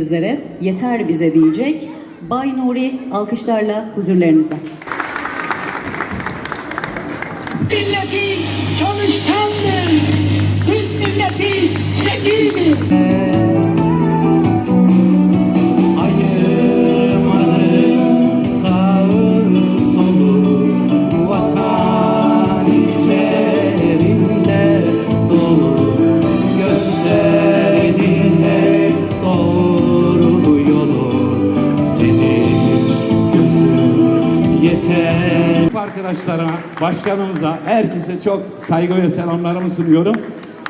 üzere yeter bize diyecek. Bay Nuri alkışlarla huzurlarınızda. milleti çalışkandır. Türk milleti zekidir. Yeter Arkadaşlarına, başkanımıza, herkese çok saygı ve selamlarımı sunuyorum.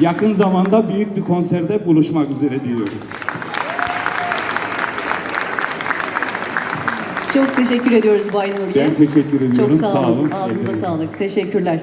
Yakın zamanda büyük bir konserde buluşmak üzere diliyorum. Çok teşekkür ediyoruz Bay Nuri'ye. Ben teşekkür ediyorum. Çok sağ, Sağ olun. olun. Ağzınıza Evet. sağlık. Teşekkürler.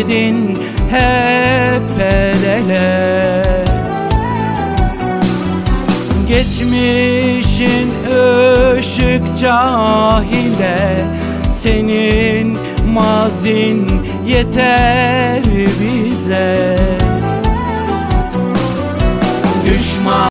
Verdin hep el ele. Geçmişin ışık cahile Senin mazin yeter bize